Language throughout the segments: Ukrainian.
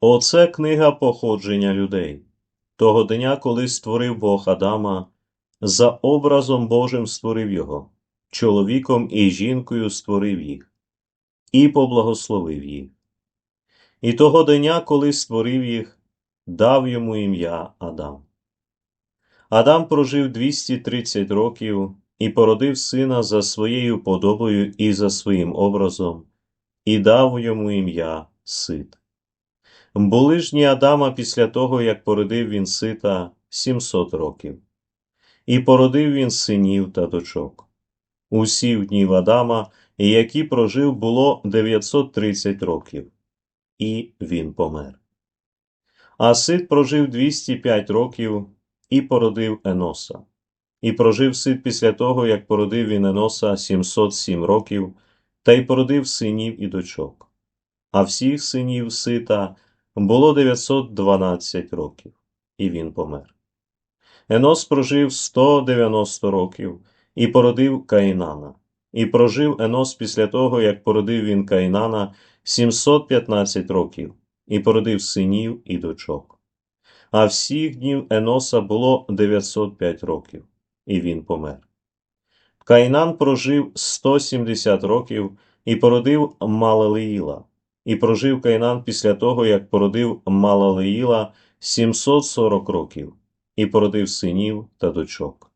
Оце книга походження людей. Того дня, коли створив Бог Адама, за образом Божим створив його, чоловіком і жінкою створив їх, і поблагословив їх. І того дня, коли створив їх, дав йому ім'я Адам. Адам прожив 230 років і породив сина за своєю подобою і за своїм образом, і дав йому ім'я Сит. Були ж дні Адама після того, як породив він сита 700 років, і породив він синів та дочок. Усіх днів Адама, які прожив, було 930 років, і він помер. А сит прожив 205 років і породив Еноса. І прожив сит після того, як породив він Еноса 707 років, та й породив синів і дочок. А всіх синів сита було 912 років, і він помер. Енос прожив 190 років і породив Каїнана. І прожив Енос після того, як породив він Каїнана 715 років, і породив синів і дочок. А всіх днів Еноса було 905 років, і він помер. Каїнан прожив 170 років і породив Малелеїла. І прожив Кайнан після того, як породив Малалеїла 740 років, і породив синів та дочок.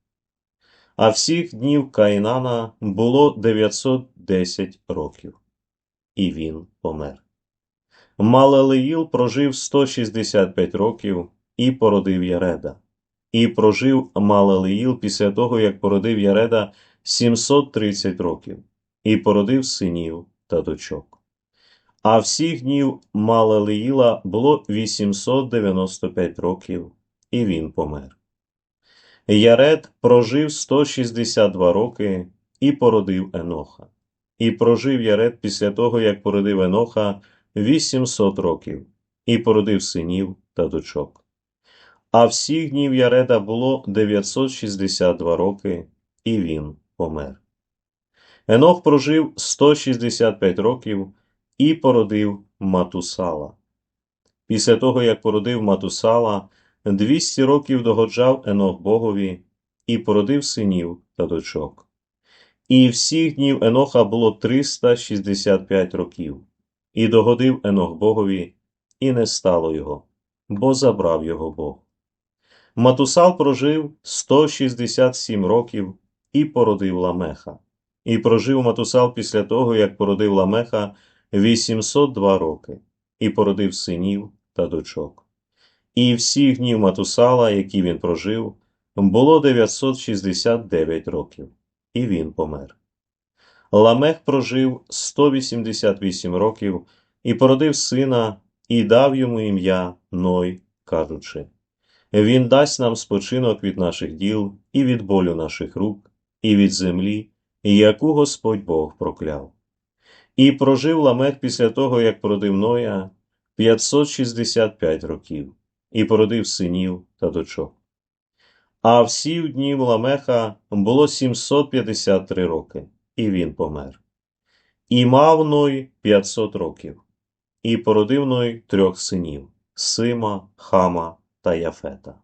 А всіх днів Каїнана було 910 років, і він помер. Малалеїл прожив 165 років і породив Яреда. І прожив Малалеїл після того, як породив Яреда 730 років, і породив синів та дочок. А всіх днів Малалеїла було 895 років, і він помер. Яред прожив 162 роки і породив Еноха. І прожив Яред після того, як породив Еноха 800 років, і породив синів та дочок. А всіх днів Яреда було 962 роки, і він помер. Енох прожив 165 років і породив Матусала. Після того, як породив Матусала, 200 років догоджав Енох Богові і породив синів та дочок. І всіх днів Еноха було 365 років, і догодив Енох Богові, і не стало його, бо забрав його Бог. Матусал прожив 167 років і породив Ламеха. І прожив Матусал після того, як породив Ламеха 802 роки, і породив синів та дочок. І всіх днів Матусала, які він прожив, було 969 років, і він помер. Ламех прожив 188 років і породив сина, і дав йому ім'я Ной, кажучи: Він дасть нам спочинок від наших діл і від болю наших рук, і від землі, яку Господь Бог прокляв. І прожив Ламех після того, як породив Ноя 565 років, і породив синів та дочок. А всіх днів Ламеха було 753 роки, і він помер. І мав Ной 500 років, і породив Ной трьох синів Сима, Хама та Яфета.